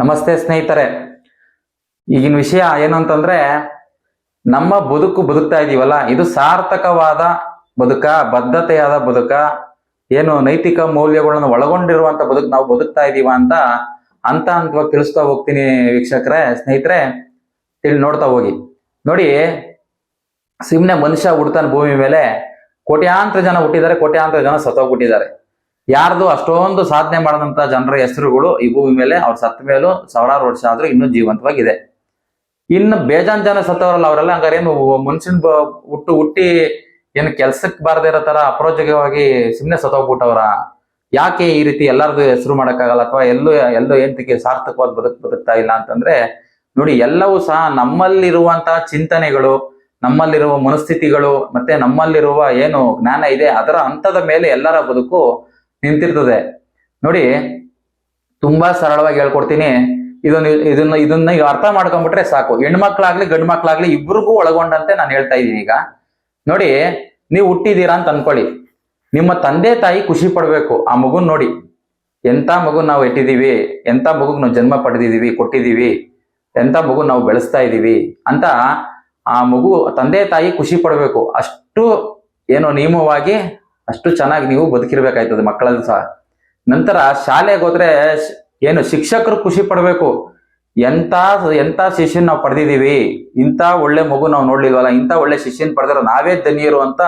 ನಮಸ್ತೆ ಸ್ನೇಹಿತರೆ. ಈಗಿನ ವಿಷಯ ಏನು ಅಂತಂದ್ರೆ ನಮ್ಮ ಬದುಕು ಬದುಕ್ತಾ ಇದೀವಲ್ಲ, ಇದು ಸಾರ್ಥಕವಾದ ಬದುಕ, ಬದ್ಧತೆಯಾದ ಬದುಕ, ಏನು ನೈತಿಕ ಮೌಲ್ಯಗಳನ್ನು ಒಳಗೊಂಡಿರುವಂತ ಬದುಕು ನಾವು ಬದುಕ್ತಾ ಇದೀವ ಅಂತ ಅಂತ ಹಂತವಾಗಿ ತಿಳಿಸ್ತಾ ಹೋಗ್ತೀನಿ ವೀಕ್ಷಕರೇ, ಸ್ನೇಹಿತರೆ. ತಿಳಿ ನೋಡ್ತಾ ಹೋಗಿ. ನೋಡಿ ಸುಮ್ಮನೆ ಮನುಷ್ಯ ಹುಡ್ತಾನೆ ಭೂಮಿ ಮೇಲೆ, ಕೋಟ್ಯಾಂತರ ಜನ ಹುಟ್ಟಿದ್ದಾರೆ, ಕೋಟ್ಯಾಂತರ ಜನ ಸತ್ತೋಗ್ಬಿಟ್ಟಿದ್ದಾರೆ. ಯಾರ್ದು ಅಷ್ಟೊಂದು ಸಾಧನೆ ಮಾಡಿದಂತ ಜನರ ಹೆಸರುಗಳು ಈ ಭೂಮಿ ಮೇಲೆ, ಅವ್ರ ಸತ್ತ ಮೇಲೂ ಸಾವಿರಾರು ವರ್ಷ ಆದ್ರೂ ಇನ್ನೂ ಜೀವಂತವಾಗಿದೆ. ಇನ್ನು ಬೇಜಾನ್ ಜನ ಸತ್ತವರಲ್ಲ ಅವರೆಲ್ಲ, ಹಂಗಾರೆ ಏನು ಮನುಷ್ಯನ್ ಹುಟ್ಟು ಹುಟ್ಟಿ ಏನು ಕೆಲ್ಸಕ್ಕೆ ಬಾರದೇ ಇರೋ ತರ ಅಪ್ರೋಚಕವಾಗಿ ಸುಮ್ಮನೆ ಸತ್ತೋಗ್ಬಿಟ್ಟವ್ರ. ಯಾಕೆ ಈ ರೀತಿ ಎಲ್ಲಾರ್ದು ಹೆಸರು ಮಾಡಕ್ಕಾಗಲ್ಲ ಅಥವಾ ಎಲ್ಲೂ ಎಲ್ಲೂ ಏಂತಕ್ಕೆ ಸಾರ್ಥಕವಾಗಿ ಬದುಕ್, ಬದುಕ್ತಾ ಇಲ್ಲ ಅಂತಂದ್ರೆ, ನೋಡಿ ಎಲ್ಲವೂ ಸಹ ನಮ್ಮಲ್ಲಿರುವಂತಹ ಚಿಂತನೆಗಳು, ನಮ್ಮಲ್ಲಿರುವ ಮನಸ್ಥಿತಿಗಳು ಮತ್ತೆ ನಮ್ಮಲ್ಲಿರುವ ಏನು ಜ್ಞಾನ ಇದೆ ಅದರ ಹಂತದ ಮೇಲೆ ಎಲ್ಲರ ಬದುಕು ನಿಂತಿರ್ತದೆ. ನೋಡಿ, ತುಂಬಾ ಸರಳವಾಗಿ ಹೇಳ್ಕೊಡ್ತೀನಿ. ಇದನ್ನ ಇದನ್ನ ಇದನ್ನ ಈಗ ಅರ್ಥ ಮಾಡ್ಕೊಂಡ್ಬಿಟ್ರೆ ಸಾಕು. ಹೆಣ್ಮಕ್ಳಾಗ್ಲಿ ಗಂಡು ಮಕ್ಳಾಗ್ಲಿ ಇಬ್ರಿಗೂ ಒಳಗೊಂಡಂತೆ ನಾನು ಹೇಳ್ತಾ ಇದ್ದೀನಿ ಈಗ. ನೋಡಿ, ನೀವು ಹುಟ್ಟಿದ್ದೀರಾ ಅಂತ ಅನ್ಕೊಳ್ಳಿ. ನಿಮ್ಮ ತಂದೆ ತಾಯಿ ಖುಷಿ ಪಡ್ಬೇಕು. ಆ ಮಗುನ್ ನೋಡಿ. ಎಂತ ಮಗು ನಾವು ಇಟ್ಟಿದೀವಿ ಎಂತ ಮಗುಗ್ ನಾವು ಜನ್ಮ ಪಡೆದಿದೀವಿ? ಕೊಟ್ಟಿದೀವಿ? ಎಂತ ಮಗು ನಾವು ಬೆಳೆಸ್ತಾ ಇದೀವಿ? ಅಂತ ಆ ಮಗು, ತಂದೆ ತಾಯಿ ಖುಷಿ ಪಡ್ಬೇಕು. ಅಷ್ಟು, ಏನೋ ನಿಯಮವಾಗಿ ಅಷ್ಟು ಚೆನ್ನಾಗಿ ನೀವು ಬದುಕಿರ್ಬೇಕಾಯ್ತದೆ ಮಕ್ಕಳಲ್ಲಿ ಸಹ. ನಂತರ ಶಾಲೆಗೆ ಹೋದ್ರೆ ಏನು ಶಿಕ್ಷಕರು ಖುಷಿ ಪಡಬೇಕು. ಎಂತ ಎಂತ ಶಿಷ್ಯನ್ ನಾವು ಪಡೆದಿದ್ದೀವಿ? ಇಂಥ ಒಳ್ಳೆ ಮಗು ನಾವು ನೋಡ್ಲಿಲ್ವಲ್ಲ? ಇಂಥ ಒಳ್ಳೆ ಶಿಷ್ಯನ್ ಪಡೆದ್ರೆ ನಾವೇ ಧನ್ಯರು ಅಂತ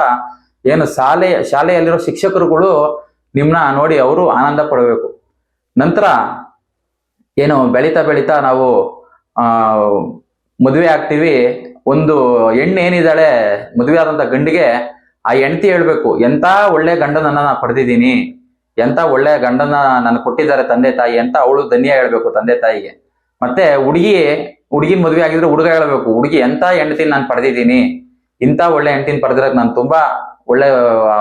ಏನು ಶಾಲೆ ಶಾಲೆಯಲ್ಲಿರೋ ಶಿಕ್ಷಕರುಗಳು ನಿಮ್ನ ನೋಡಿ ಅವರು ಆನಂದ ಪಡಬೇಕು. ನಂತರ ಏನು ಬೆಳೀತಾ ಬೆಳೀತಾ ನಾವು, ಆ, ಮದುವೆ ಆಗ್ತೀವಿ. ಒಂದು ಹೆಣ್ಣು ಏನಿದ್ದಾಳೆ ಮದುವೆ ಆದಂತ ಗಂಡಿಗೆ ಆ ಹೆಂಡತಿ ಹೇಳ್ಬೇಕು, ಎಂತ ಒಳ್ಳೆ ಗಂಡನನ್ನ ನಾನು ಪಡೆದಿದ್ದೀನಿ, ಎಂತ ಒಳ್ಳೆ ಗಂಡನ ನನ್ನ ಕೊಟ್ಟಿದ್ದಾರೆ ತಂದೆ ತಾಯಿ ಅಂತ ಅವಳು ಧನ್ಯ ಹೇಳ್ಬೇಕು ತಂದೆ ತಾಯಿಗೆ. ಮತ್ತೆ ಹುಡುಗಿ, ಹುಡುಗಿನ ಮದುವೆ ಆಗಿದ್ರೆ ಹುಡುಗ ಹೇಳ್ಬೇಕು, ಹುಡುಗಿ, ಎಂತ ಹೆಂಡತಿನ ನಾನು ಪಡೆದಿದ್ದೀನಿ ಇಂಥ ಒಳ್ಳೆ ಹೆಂಡತಿನ ಪಡೆದಿರಕ್ ನಾನು ತುಂಬಾ ಒಳ್ಳೆ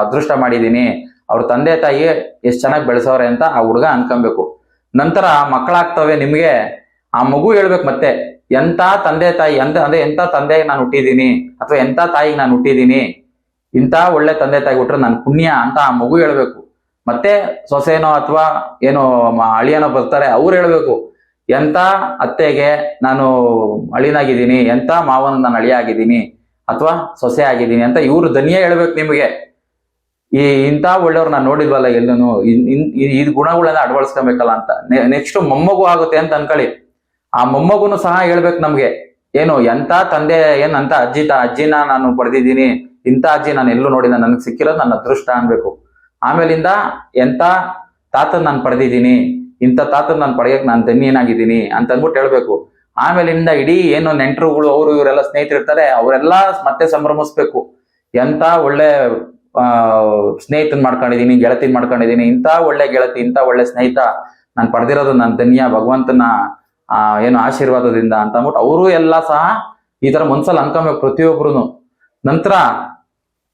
ಅದೃಷ್ಟ ಮಾಡಿದ್ದೀನಿ, ಅವ್ರ ತಂದೆ ತಾಯಿ ಎಷ್ಟು ಚೆನ್ನಾಗಿ ಬೆಳೆಸೋರೆ ಅಂತ ಆ ಹುಡುಗ ಅನ್ಕೊಬೇಕು. ನಂತರ ಮಕ್ಕಳಾಗ್ತವೆ ನಿಮ್ಗೆ, ಆ ಮಗು ಹೇಳ್ಬೇಕು ಮತ್ತೆ, ಎಂತ ತಂದೆ ತಾಯಿ, ಎಂತ, ಅಂದ್ರೆ ಎಂತ ತಂದೆಗೆ ನಾನು ಹುಟ್ಟಿದ್ದೀನಿ, ಅಥವಾ ಎಂತ ತಾಯಿಗೆ ನಾನು ಹುಟ್ಟಿದ್ದೀನಿ ಇಂಥ ಒಳ್ಳೆ ತಂದೆ ತಾಯಿ ಕೊಟ್ರೆ ನಾನು ಪುಣ್ಯ ಅಂತ ಆ ಮಗು ಹೇಳ್ಬೇಕು. ಮತ್ತೆ ಸೊಸೆನೋ ಅಥವಾ ಏನೋ ಅಳಿಯನೋ ಬರ್ತಾರೆ, ಅವ್ರು ಹೇಳ್ಬೇಕು, ಎಂತ ಅತ್ತೆಗೆ ನಾನು ಅಳಿನಾಗಿದ್ದೀನಿ, ಎಂತ ಮಾವನ ನಾನು ಅಳಿಯ ಆಗಿದ್ದೀನಿ ಅಥವಾ ಸೊಸೆ ಆಗಿದ್ದೀನಿ ಅಂತ ಇವ್ರು ಧನ್ಯ ಹೇಳ್ಬೇಕು ನಿಮಗೆ. ಈ ಇಂಥ ಒಳ್ಳೆಯವ್ರು ನಾನು ನೋಡಿದ್ವಲ್ಲ ಎಲ್ಲೂ ಈ ಗುಣಗಳನ್ನ ಅಳವಡಿಸ್ಕೊಬೇಕಲ್ಲ ಅಂತ. ನೆಕ್ಸ್ಟ್ ಮೊಮ್ಮಗು ಆಗುತ್ತೆ ಅಂತ ಅನ್ಕೊಳ್ಳಿ. ಆ ಮೊಮ್ಮಗುನು ಸಹ ಹೇಳ್ಬೇಕು ನಮ್ಗೆ, ಏನು ಎಂತ ತಂದೆ, ಏನ್ ಅಂತ ಅಜ್ಜಿ ಅಜ್ಜಿನ ನಾನು ಪಡೆದಿದ್ದೀನಿ ಇಂಥ ಅಜ್ಜಿ ನಾನು ಎಲ್ಲೂ ನೋಡಿದ ನನಗೆ ಸಿಕ್ಕಿರೋದು ನನ್ನ ಅದೃಷ್ಟ ಅನ್ಬೇಕು. ಆಮೇಲಿಂದ ಎಂತ, ತಾತನ್ ನಾನು ಪಡೆದಿದ್ದೀನಿ, ಇಂಥ ತಾತನ್ ನಾನು ಪಡೆಯಕ್ ನಾನು ಧನ್ಯನಾಗಿದ್ದೀನಿ ಅಂತ ಅಂದ್ಬಿಟ್ಟು ಹೇಳ್ಬೇಕು. ಆಮೇಲಿಂದ ಇಡೀ ಏನು ನೆಂಟರುಗಳು, ಅವರು, ಇವರೆಲ್ಲ ಸ್ನೇಹಿತರು ಇರ್ತಾರೆ ಅವರೆಲ್ಲ ಮತ್ತೆ ಸಂಭ್ರಮಿಸ್ಬೇಕು. ಎಂತ ಒಳ್ಳೆ ಸ್ನೇಹಿತನ್ ಮಾಡ್ಕೊಂಡಿದೀನಿ, ಗೆಳತಿನ್ ಮಾಡ್ಕೊಂಡಿದೀನಿ, ಇಂಥ ಒಳ್ಳೆ ಗೆಳತಿ, ಇಂಥ ಒಳ್ಳೆ ಸ್ನೇಹಿತ ನಾನು ಪಡೆದಿರೋದು ನನ್ನ ಧನ್ಯ, ಭಗವಂತನ, ಆ, ಏನು ಆಶೀರ್ವಾದದಿಂದ ಅಂತ ಅಂದ್ಬಿಟ್ಟು ಅವರು ಎಲ್ಲ ಸಹ ಈ ತರ ಮನ್ಸಲ್ಲಿ ಅನ್ಕೊಬೇಕು ಪ್ರತಿಯೊಬ್ರು ನಂತರ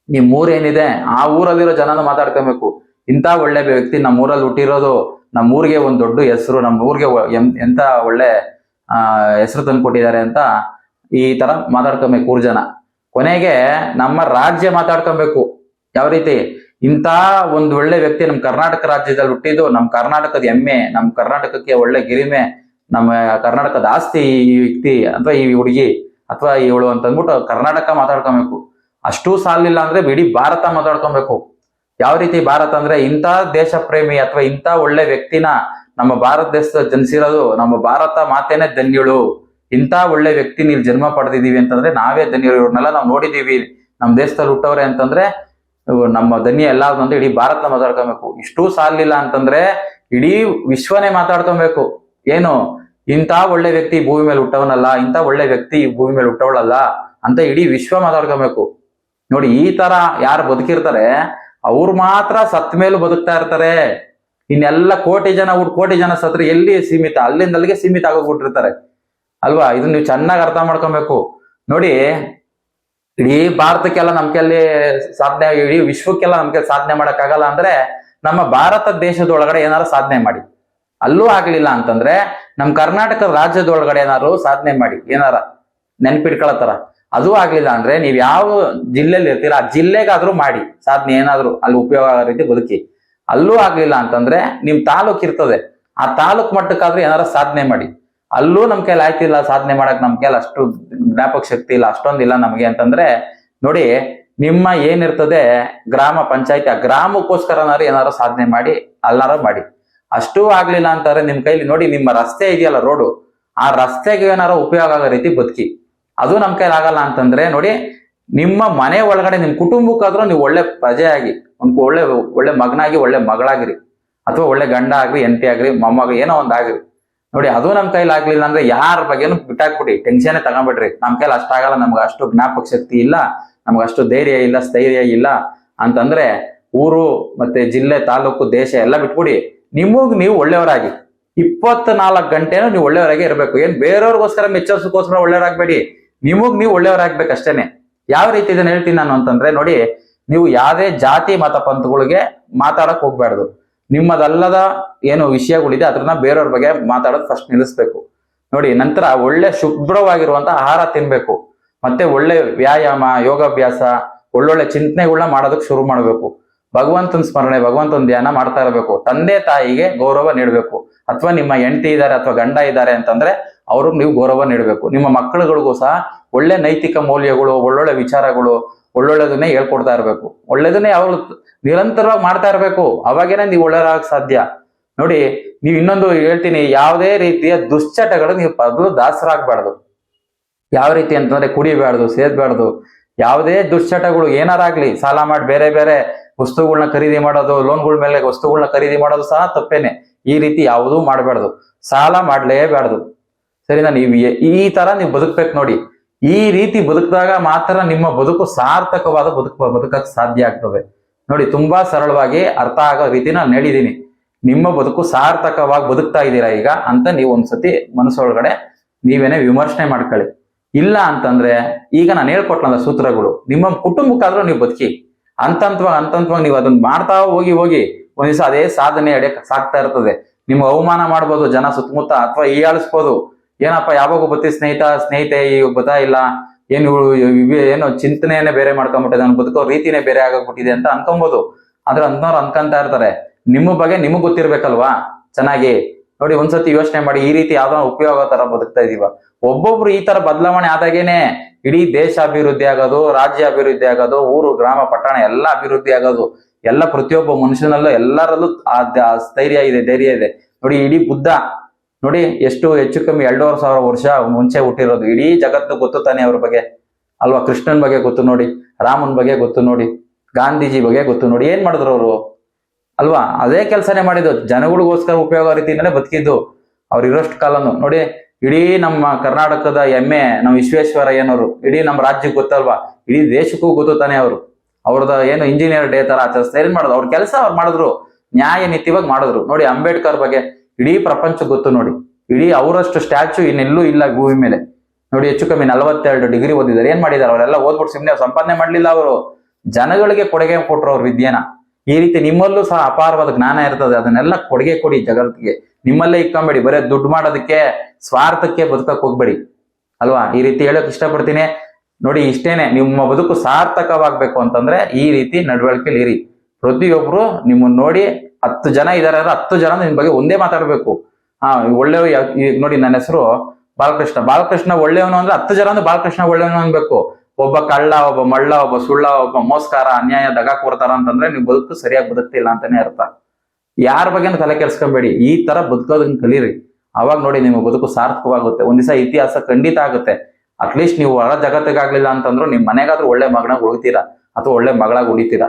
ನಿಮ್ ಊರೇನಿದೆ ಆ ಊರಲ್ಲಿರೋ ಜನನ ಮಾತಾಡ್ಕೊಬೇಕು. ಇಂಥ ಒಳ್ಳೆ ವ್ಯಕ್ತಿ ನಮ್ಮ ಊರಲ್ಲಿ ಹುಟ್ಟಿರೋದು ನಮ್ಮ ಊರಿಗೆ ಒಂದ್ ದೊಡ್ಡ ಹೆಸರು ನಮ್ಮ ಊರಿಗೆ ಎಂತ ಒಳ್ಳೆ, ಆ, ಹೆಸರು ತಂದ್ಕೊಟ್ಟಿದ್ದಾರೆ ಅಂತ ಈ ತರ ಮಾತಾಡ್ಕೊಬೇಕು ಊರ್ ಜನ. ಕೊನೆಗೆ ನಮ್ಮ ರಾಜ್ಯ ಮಾತಾಡ್ಕೊಬೇಕು. ಯಾವ ರೀತಿ? ಇಂಥ ಒಂದ್ ಒಳ್ಳೆ ವ್ಯಕ್ತಿ ನಮ್ಮ ಕರ್ನಾಟಕ ರಾಜ್ಯದಲ್ಲಿ ಹುಟ್ಟಿದ್ದು ನಮ್ಮ ಕರ್ನಾಟಕದ ಹೆಮ್ಮೆ ನಮ್ಮ ಕರ್ನಾಟಕಕ್ಕೆ ಒಳ್ಳೆ ಗಿರಿಮೆ, ನಮ್ಮ ಕರ್ನಾಟಕದ ಆಸ್ತಿ ಈ ವ್ಯಕ್ತಿ, ಅಥವಾ ಈ ಹುಡುಗಿ, ಅಥವಾ ಇವಳು ಅಂತ ಅಂದ್ಬಿಟ್ಟು ಕರ್ನಾಟಕ ಮಾತಾಡ್ಕೊಬೇಕು. ಅಷ್ಟೂ ಸಾಲಿಲ್ಲ ಅಂದ್ರೆ ಇಡೀ ಭಾರತ ಮಾತಾಡ್ಕೊಬೇಕು. ಯಾವ ರೀತಿ ಭಾರತ ಅಂದ್ರೆ ಇಂಥ ದೇಶ ಪ್ರೇಮಿ ಅಥವಾ ಇಂಥ ಒಳ್ಳೆ ವ್ಯಕ್ತಿನ ನಮ್ಮ ಭಾರತ ದೇಶದ ಜನಿಸಿರೋದು ನಮ್ಮ ಭಾರತ ಮಾತೇನೆ ಧನ್ಯಳು. ಇಂಥ ಒಳ್ಳೆ ವ್ಯಕ್ತಿ ನೀವು ಜನ್ಮ ಪಡೆದಿದ್ದೀವಿ ಅಂತಂದ್ರೆ ನಾವೇ ಧನ್ಯರು ಇವ್ರನ್ನೆಲ್ಲ ನಾವು ನೋಡಿದೀವಿ ನಮ್ಮ ದೇಶದಲ್ಲಿ ಹುಟ್ಟವ್ರೆ ಅಂತಂದ್ರೆ ನಮ್ಮ ಧನ್ಯ ಎಲ್ಲ ಅಂದ್ರೆ ಇಡೀ ಭಾರತ ಮಾತಾಡ್ಕೊಬೇಕು. ಇಷ್ಟೂ ಸಾಲಿಲ್ಲ ಅಂತಂದ್ರೆ ಇಡೀ ವಿಶ್ವನೇ ಮಾತಾಡ್ಕೊಬೇಕು. ಏನು? ಇಂಥ ಒಳ್ಳೆ ವ್ಯಕ್ತಿ ಭೂಮಿ ಮೇಲೆ ಹುಟ್ಟವನಲ್ಲ, ಇಂಥ ಒಳ್ಳೆ ವ್ಯಕ್ತಿ ಭೂಮಿ ಮೇಲೆ ಹುಟ್ಟವಳಲ್ಲ ಅಂತ ಇಡೀ ವಿಶ್ವ ಮಾತಾಡ್ಕೊಬೇಕು. ನೋಡಿ, ಈ ತರ ಯಾರು ಬದುಕಿರ್ತಾರೆ, ಅವ್ರು ಮಾತ್ರ ಸತ್ ಮೇಲೂ ಬದುಕ್ತಾ ಇರ್ತಾರೆ. ಇನ್ನೆಲ್ಲ ಕೋಟಿ ಜನ ಕೋಟಿ ಜನ ಸತ್ರ ಎಲ್ಲಿ ಸೀಮಿತ? ಅಲ್ಲಿಂದ ಅಲ್ಲಿಗೆ ಸೀಮಿತ ಆಗೋಗ್ಬಿಟ್ಟಿರ್ತಾರೆ. ಅಲ್ವಾ? ಇದನ್ನ ನೀವು ಚೆನ್ನಾಗಿ ಅರ್ಥ ಮಾಡ್ಕೊಬೇಕು. ನೋಡಿ, ಇಡೀ ಭಾರತಕ್ಕೆಲ್ಲ ನಮ್ ಕೈಲಿ ಸಾಧನೆ, ಇಡೀ ವಿಶ್ವಕ್ಕೆಲ್ಲ ನಮ್ ಕೈಲಿ ಸಾಧನೆ ಮಾಡಕ್ಕಾಗಲ್ಲ ಅಂದ್ರೆ, ನಮ್ಮ ಭಾರತ ದೇಶದೊಳಗಡೆ ಏನಾದ್ರು ಸಾಧನೆ ಮಾಡಿ. ಅಲ್ಲೂ ಆಗ್ಲಿಲ್ಲ ಅಂತಂದ್ರೆ ನಮ್ ಕರ್ನಾಟಕ ರಾಜ್ಯದೊಳಗಡೆ ಏನಾದ್ರು ಸಾಧನೆ ಮಾಡಿ. ಏನಾರ ನೆನ್ಪಿಟ್ಕೊಳ್ಳೋ ತರ. ಅದು ಆಗ್ಲಿಲ್ಲ ಅಂದ್ರೆ ನೀವ್ ಯಾವ ಜಿಲ್ಲೆಲಿ ಇರ್ತೀರಾ, ಆ ಜಿಲ್ಲೆಗಾದ್ರೂ ಮಾಡಿ. ಸಾಧನೆ ಏನಾದ್ರು ಅಲ್ಲಿ ಉಪಯೋಗ ಆಗೋ ರೀತಿ ಬದುಕಿ. ಅಲ್ಲೂ ಆಗ್ಲಿಲ್ಲ ಅಂತಂದ್ರೆ ನಿಮ್ ತಾಲೂಕ್ ಇರ್ತದೆ. ಆ ತಾಲೂಕ್ ಮಟ್ಟಕ್ಕಾದ್ರೂ ಏನಾರ ಸಾಧನೆ ಮಾಡಿ. ಅಲ್ಲೂ ನಮ್ ಕೈಲಿ ಆಯ್ತಿಲ್ಲ, ಸಾಧನೆ ಮಾಡಕ್ ನಮ್ ಕೈಲಿ ಅಷ್ಟು ಜ್ಞಾಪಕ ಶಕ್ತಿ ಇಲ್ಲ, ಅಷ್ಟೊಂದಿಲ್ಲ ನಮಗೆ ಅಂತಂದ್ರೆ ನೋಡಿ, ನಿಮ್ಮ ಏನಿರ್ತದೆ ಗ್ರಾಮ ಪಂಚಾಯತಿ, ಆ ಗ್ರಾಮಕ್ಕೋಸ್ಕರನಾರು ಏನಾರು ಸಾಧನೆ ಮಾಡಿ ಅಲ್ಲಾರ ಮಾಡಿ. ಅಷ್ಟೂ ಆಗ್ಲಿಲ್ಲ ಅಂತಾರೆ ನಿಮ್ ಕೈಲಿ ನೋಡಿ, ನಿಮ್ಮ ರಸ್ತೆ ಇದೆಯಲ್ಲ ರೋಡು. ಆ ರಸ್ತೆಗೆ ಏನಾರ ಉಪಯೋಗ ಆಗೋ ರೀತಿ ಬದುಕಿ. ಅದು ನಮ್ಮ ಕೈಲಿ ಆಗಲ್ಲ ಅಂತಂದ್ರೆ ನೋಡಿ, ನಿಮ್ಮ ಮನೆ ಒಳಗಡೆ ನಿಮ್ಮ ಕುಟುಂಬಕ್ಕಾದ್ರೂ ನೀವು ಒಳ್ಳೆ ಪ್ರಜೆಯಾಗಿ, ಒಂದು ಒಳ್ಳೆ ಒಳ್ಳೆ ಮಗನಾಗಿ, ಒಳ್ಳೆ ಮಗಳಾಗಿರಿ. ಅಥವಾ ಒಳ್ಳೆ ಗಂಡ ಆಗ್ರಿ ಎಂಟಿ ಆಗ್ರಿ, ಮೊಮ್ಮಗ ಏನೋ ಒಂದ್ ನೋಡಿ, ಅದು ನಮ್ ಕೈಲಿ ಆಗ್ಲಿಲ್ಲ ಅಂದ್ರೆ ಯಾರ ಬಗ್ಗೆನೂ ಬಿಟ್ಟಾಕ್ಬಿಡಿ. ಟೆನ್ಷನ್ ತಗೊಂಡ್ಬಿಡ್ರಿ ನಮ್ ಕೈಲಿ ಅಷ್ಟಾಗಲ್ಲ ನಮ್ಗೆ ಅಷ್ಟು ಜ್ಞಾಪಕ ಶಕ್ತಿ ಇಲ್ಲ, ನಮ್ಗೆ ಅಷ್ಟು ಧೈರ್ಯ ಇಲ್ಲ, ಸ್ಥೈರ್ಯ ಇಲ್ಲ ಅಂತಂದ್ರೆ ಊರು ಮತ್ತೆ ಜಿಲ್ಲೆ, ತಾಲೂಕು, ದೇಶ ಎಲ್ಲ ಬಿಟ್ಬಿಡಿ. ನಿಮಗ್ ನೀವು ಒಳ್ಳೆಯವರಾಗಿ, ಇಪ್ಪತ್ನಾಲ್ಕು ಗಂಟೆನೂ ನೀವು ಒಳ್ಳೆಯವರಾಗಿ ಇರಬೇಕು. ಏನ್ ಬೇರೆಯವ್ರಿಗೋಸ್ಕರ ಮೆಚ್ಚೋಸಕ್ಕೋಸ್ಕರ ಒಳ್ಳೆಯವರಾಗ್ಬೇಡಿ. ನಿಮಗ್ ನೀವು ಒಳ್ಳೆಯವರಾಗ್ಬೇಕಷ್ಟೇನೆ. ಯಾವ ರೀತಿ ಇದನ್ನ ಹೇಳ್ತೀನಿ ನಾನು ಅಂತಂದ್ರೆ ನೋಡಿ, ನೀವು ಯಾವುದೇ ಜಾತಿ ಮತ ಪಂಥಗಳಿಗೆ ಮಾತಾಡಕ್ ಹೋಗ್ಬಾರ್ದು ನಿಮ್ಮದಲ್ಲದ ಏನು ವಿಷಯಗಳಿದೆ ಅದನ್ನ ಬೇರೆಯವ್ರ ಬಗ್ಗೆ ಮಾತಾಡೋದು ಫಸ್ಟ್ ನಿಲ್ಲಿಸ್ಬೇಕು. ನೋಡಿ, ನಂತರ ಒಳ್ಳೆ ಶುಭ್ರವಾಗಿರುವಂತ ಆಹಾರ ತಿನ್ಬೇಕು. ಮತ್ತೆ ಒಳ್ಳೆ ವ್ಯಾಯಾಮ, ಯೋಗಾಭ್ಯಾಸ, ಒಳ್ಳೊಳ್ಳೆ ಚಿಂತನೆಗಳನ್ನ ಮಾಡೋದಕ್ಕೆ ಶುರು ಮಾಡಬೇಕು. ಭಗವಂತನ ಸ್ಮರಣೆ, ಭಗವಂತನ ಧ್ಯಾನ ಮಾಡ್ತಾ ಇರಬೇಕು. ತಂದೆ ತಾಯಿಗೆ ಗೌರವ ನೀಡಬೇಕು. ಅಥವಾ ನಿಮ್ಮ ಹೆಂಡತಿ ಇದ್ದಾರೆ ಅಥವಾ ಗಂಡ ಇದ್ದಾರೆ ಅಂತಂದ್ರೆ ಅವ್ರಿಗೆ ನೀವು ಗೌರವ ನೀಡಬೇಕು. ನಿಮ್ಮ ಮಕ್ಕಳುಗಳಿಗೂ ಸಹ ಒಳ್ಳೆ ನೈತಿಕ ಮೌಲ್ಯಗಳು, ಒಳ್ಳೊಳ್ಳೆ ವಿಚಾರಗಳು, ಒಳ್ಳೊಳ್ಳೆದನ್ನೇ ಹೇಳ್ಕೊಡ್ತಾ ಇರಬೇಕು. ಒಳ್ಳೇದನ್ನೇ ಅವ್ರು ನಿರಂತರವಾಗಿ ಮಾಡ್ತಾ ಇರಬೇಕು. ಅವಾಗೇನೆ ನೀವು ಒಳ್ಳೆಯದಾಗ ಸಾಧ್ಯ. ನೋಡಿ, ನೀವು ಇನ್ನೊಂದು ಹೇಳ್ತೀನಿ. ಯಾವುದೇ ರೀತಿಯ ದುಶ್ಚಟಗಳು ನೀವು ಪದಲು ದಾಸರಾಗಬಾರ್ದು. ಯಾವ ರೀತಿ ಅಂತಂದ್ರೆ ಕುಡಿಬಾರ್ದು ಸೇದ್ಬಾರ್ದು. ಯಾವುದೇ ದುಶ್ಚಟಗಳು ಏನಾರಾಗ್ಲಿ ಸಾಲ ಮಾಡಿ ಬೇರೆ ಬೇರೆ ವಸ್ತುಗಳನ್ನ ಖರೀದಿ ಮಾಡೋದು, ಲೋನ್ಗಳ ಮೇಲೆ ವಸ್ತುಗಳನ್ನ ಖರೀದಿ ಮಾಡೋದು ಸಹ ತಪ್ಪೇನೆ. ಈ ರೀತಿ ಯಾವುದೂ ಮಾಡಬಾರ್ದು. ಸಾಲ ಮಾಡ್ಲೇಬಾರ್ದು. ಸರಿನಾ? ನೀವು ಈ ತರ ನೀವು ಬದುಕ್ಬೇಕು ನೋಡಿ. ಈ ರೀತಿ ಬದುಕಿದಾಗ ಮಾತ್ರ ನಿಮ್ಮ ಬದುಕು ಸಾರ್ಥಕವಾದ ಬದುಕು ಬದುಕಕ್ಕೆ ಸಾಧ್ಯ ಆಗ್ತದೆ. ನೋಡಿ, ತುಂಬಾ ಸರಳವಾಗಿ ಅರ್ಥ ಆಗೋ ರೀತಿ ನಾನು ನೆಡಿದೀನಿ ನಿಮ್ಮ ಬದುಕು ಸಾರ್ಥಕವಾಗಿ ಬದುಕ್ತಾ ಇದ್ದೀರಾ ಈಗ ಅಂತ ನೀವು ಒಂದ್ಸತಿ ಮನಸ್ಸೊಳಗಡೆ ನೀವೇನೇ ವಿಮರ್ಶನೆ ಮಾಡ್ಕೊಳ್ಳಿ. ಇಲ್ಲ ಅಂತಂದ್ರೆ, ಈಗ ನಾನು ಹೇಳ್ಕೊಟ್ಲಂದ ಸೂತ್ರಗಳು, ನಿಮ್ಮ ಕುಟುಂಬಕ್ಕಾದ್ರೂ ನೀವು ಬದುಕಿ. ಹಂತಂತವಾಗಿ ಅಂತಂತವಾಗ ನೀವು ಅದನ್ನ ಮಾಡ್ತಾ ಹೋಗಿ ಹೋಗಿ ಒಂದ್ ದಿವಸ ಅದೇ ಸಾಧನೆ ಅಡಿಯಕ್ಕೆ ಸಾಕ್ತಾ ಇರ್ತದೆ. ನಿಮ್ಗೆ ಅವಮಾನ ಮಾಡ್ಬೋದು, ಜನ ಸುತ್ತಮುತ್ತ ಅಥವಾ ಹೀಯಾಳಿಸ್ಬೋದು. ಏನಪ್ಪ, ಯಾವಾಗ ಬತ್ತಿ ಸ್ನೇಹಿತ, ಸ್ನೇಹಿತೆ, ಈ ಇಲ್ಲ, ಏನು ಏನು ಚಿಂತನೆಯನ್ನೇ ಬೇರೆ ಮಾಡ್ಕೊಂಡ್ಬಿಟ್ಟಿದೆ ಅವ್ನು ಬದುಕೋ ರೀತಿನೇ ಬೇರೆ ಆಗೋಗ್ಬಿಟ್ಟಿದೆ ಅಂತ ಅನ್ಕೊಬೋದು. ಆದ್ರೆ ಅಂತವ್ರು ಅನ್ಕೊಂತ ಇರ್ತಾರೆ. ನಿಮ್ಮ ಬಗ್ಗೆ ನಿಮಗ್ ಗೊತ್ತಿರ್ಬೇಕಲ್ವಾ? ಚೆನ್ನಾಗಿ. ನೋಡಿ, ಒಂದ್ಸತಿ ಯೋಚನೆ ಮಾಡಿ, ಈ ರೀತಿ ಯಾವ್ದೋ ಉಪಯೋಗ ತರ ಬದುಕ್ತಾ ಇದೀವ. ಒಬ್ಬೊಬ್ರು ಈ ತರ ಬದಲಾವಣೆ ಆದಾಗೇನೆ ಇಡೀ ದೇಶ ಅಭಿವೃದ್ಧಿ ಆಗೋದು, ರಾಜ್ಯ ಅಭಿವೃದ್ಧಿ ಆಗೋದು, ಊರು, ಗ್ರಾಮ, ಪಟ್ಟಣ ಎಲ್ಲ ಅಭಿವೃದ್ಧಿ ಆಗೋದು. ಎಲ್ಲ ಪ್ರತಿಯೊಬ್ಬ ಮನುಷ್ಯನಲ್ಲೂ ಎಲ್ಲರಲ್ಲೂ ಆ ಸ್ಥೈರ್ಯ ಇದೆ, ಧೈರ್ಯ ಇದೆ. ನೋಡಿ, ಇಡೀ ಬುದ್ಧ ನೋಡಿ, ಎಷ್ಟು ಹೆಚ್ಚು ಕಮ್ಮಿ ಎರಡೂವರೆ ಸಾವಿರ ವರ್ಷ ಮುಂಚೆ ಹುಟ್ಟಿರೋದು. ಇಡೀ ಜಗತ್ತು ಗೊತ್ತು ತಾನೆ ಅವ್ರ ಬಗ್ಗೆ? ಅಲ್ವಾ? ಕೃಷ್ಣನ್ ಬಗ್ಗೆ ಗೊತ್ತು ನೋಡಿ, ರಾಮನ್ ಬಗ್ಗೆ ಗೊತ್ತು ನೋಡಿ, ಗಾಂಧೀಜಿ ಬಗ್ಗೆ ಗೊತ್ತು ನೋಡಿ. ಏನ್ ಮಾಡಿದ್ರು ಅವರು? ಅಲ್ವಾ? ಅದೇ ಕೆಲಸನೇ ಮಾಡಿದ್ದು. ಜನಗಳಿಗೋಸ್ಕರ ಉಪಯೋಗ ರೀತಿಯಿಂದಲೇ ಬದುಕಿದ್ದು. ಅವ್ರು ಇರೋಷ್ಟು ಕಾಲನು. ನೋಡಿ, ಇಡೀ ನಮ್ಮ ಕರ್ನಾಟಕದ ಹೆಮ್ಮೆ, ನಮ್ಮ ವಿಶ್ವೇಶ್ವರಯ್ಯನವರು ಇಡೀ ನಮ್ಮ ರಾಜ್ಯಕ್ಕೆ ಗೊತ್ತಲ್ವಾ? ಇಡೀ ದೇಶಕ್ಕೂ ಗೊತ್ತು ತಾನೆ ಅವರು. ಅವ್ರದ ಏನು ಇಂಜಿನಿಯರ್ ಡೇ ತರ ಆಚರಿಸ್ತಾರೆ ಏನ್ ಮಾಡೋದು ಅವ್ರ ಕೆಲಸ ಅವ್ರು ಮಾಡಿದ್ರು. ನ್ಯಾಯ ನೀತಿವಾಗಿ ಮಾಡಿದ್ರು. ನೋಡಿ, ಅಂಬೇಡ್ಕರ್ ಬಗ್ಗೆ ಇಡೀ ಪ್ರಪಂಚ ಗೊತ್ತು ನೋಡಿ. ಇಡೀ ಅವರಷ್ಟು ಸ್ಟ್ಯಾಚು ಇನ್ನೆಲ್ಲೂ ಇಲ್ಲ ಭೂಮಿ ಮೇಲೆ. ನೋಡಿ, ಹೆಚ್ಚು ಕಮ್ಮಿ ನಲವತ್ತೆರಡು ಡಿಗ್ರಿ ಓದಿದ್ದಾರೆ. ಏನ್ ಮಾಡಿದ್ದಾರೆ ಅವರೆಲ್ಲ? ಓದ್ಬಿಟ್ಟು ಸುಮ್ಮನೆ ಸಂಪಾದನೆ ಮಾಡ್ಲಿಲ್ಲ ಅವರು. ಜನಗಳಿಗೆ ಕೊಡುಗೆ ಕೊಟ್ರು ಅವ್ರ ವಿದ್ಯೆನ. ಈ ರೀತಿ ನಿಮ್ಮಲ್ಲೂ ಸಹ ಅಪಾರವಾದ ಜ್ಞಾನ ಇರ್ತದೆ. ಅದನ್ನೆಲ್ಲ ಕೊಡುಗೆ ಕೊಡಿ ಜಗತ್ತಿಗೆ. ನಿಮ್ಮಲ್ಲೇ ಇಕ್ಕೊಂಬೇಡಿ. ಬರೀ ದುಡ್ಡು ಮಾಡೋದಕ್ಕೆ, ಸ್ವಾರ್ಥಕ್ಕೆ ಬದುಕಕ್ಕೆ ಹೋಗ್ಬೇಡಿ. ಅಲ್ವಾ? ಈ ರೀತಿ ಹೇಳಕ್ ಇಷ್ಟಪಡ್ತೀನಿ. ನೋಡಿ, ಇಷ್ಟೇನೆ. ನಿಮ್ಮ ಬದುಕು ಸಾರ್ಥಕವಾಗಬೇಕು ಅಂತಂದ್ರೆ ಈ ರೀತಿ ನಡವಳಿಕೆಲಿ ಇರಿ. ಪ್ರತಿಯೊಬ್ರು ನಿಮ್ಮನ್ನ ನೋಡಿ ಹತ್ತು ಜನ ಇದಾರೆ ಅಂದ್ರೆ ಹತ್ತು ಜನ ನಿನ್ ಬಗ್ಗೆ ಒಂದೇ ಮಾತಾಡ್ಬೇಕು. ಹಾ ಒಳ್ಳೆ ನೋಡಿ ನನ್ನ ಹೆಸರು ಬಾಲಕೃಷ್ಣ. ಬಾಲಕೃಷ್ಣ ಒಳ್ಳೆಯವನು ಅಂದ್ರೆ ಹತ್ತು ಜನ ಅಂದ್ರೆ ಬಾಲಕೃಷ್ಣ ಒಳ್ಳೆಯವನು ಅನ್ಬೇಕು. ಒಬ್ಬ ಕಳ್ಳ, ಒಬ್ಬ ಮಳ್ಳ, ಒಬ್ಬ ಸುಳ್ಳ, ಒಬ್ಬ ಮೋಸ್ಕಾರ, ಅನ್ಯಾಯ, ದಗ ಕೊಡ್ತಾರ ಅಂತಂದ್ರೆ ನೀವು ಬದುಕು ಸರಿಯಾಗಿ ಬದುಕ್ತಿಲ್ಲ ಅಂತಾನೆ ಅರ್ಥ. ಯಾರ ಬಗ್ಗೆ ತಲೆ ಕೆಡ್ಸ್ಕೊಂಬೇಡಿ. ಈ ತರ ಬದುಕೋದನ್ನ ಕಲೀರಿ. ಅವಾಗ ನೋಡಿ ನಿಮ್ಮ ಬದುಕು ಸಾರ್ಥಕವಾಗುತ್ತೆ. ಒಂದ್ ದಿವಸ ಇತಿಹಾಸ ಖಂಡಿತ ಆಗುತ್ತೆ. ಅಟ್ಲೀಸ್ಟ್ ನೀವು ಹೊರ ಜಗತ್ತಿಗಾಗ್ಲಿಲ್ಲ ಅಂತಂದ್ರು ನಿಮ್ ಮನೆಗಾದ್ರೂ ಒಳ್ಳೆ ಮಗನಾಗ ಉಳಿತೀರಾ? ಅಥವಾ ಒಳ್ಳೆ ಮಗಳಾಗ ಉಳಿತೀರಾ?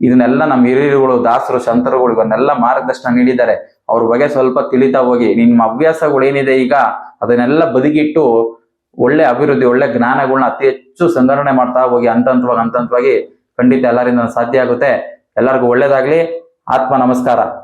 ಇದನ್ನೆಲ್ಲ ನಮ್ಮ ಹಿರಿಯರುಗಳು, ದಾಸರು, ಸಂತರುಗಳು ಇವನ್ನೆಲ್ಲ ಮಾರ್ಗದರ್ಶನ ನೀಡಿದ್ದಾರೆ. ಅವ್ರ ಬಗ್ಗೆ ಸ್ವಲ್ಪ ತಿಳಿತಾ ಹೋಗಿ. ನಿಮ್ಮ ಹವ್ಯಾಸಗಳು ಏನಿದೆ ಈಗ? ಅದನ್ನೆಲ್ಲ ಬದಿಗಿಟ್ಟು ಒಳ್ಳೆ ಅಭಿವೃದ್ಧಿ, ಒಳ್ಳೆ ಜ್ಞಾನಗಳನ್ನ ಅತಿ ಹೆಚ್ಚು ಸಂಗ್ರಹಣೆ ಮಾಡ್ತಾ ಹೋಗಿ. ಹಂತ ಹಂತವಾಗಿ ಹಂತ ಖಂಡಿತ ಎಲ್ಲರಿಂದ ಸಾಧ್ಯ ಆಗುತ್ತೆ. ಎಲ್ಲರಿಗೂ ಒಳ್ಳೇದಾಗ್ಲಿ. ಆತ್ಮ ನಮಸ್ಕಾರ.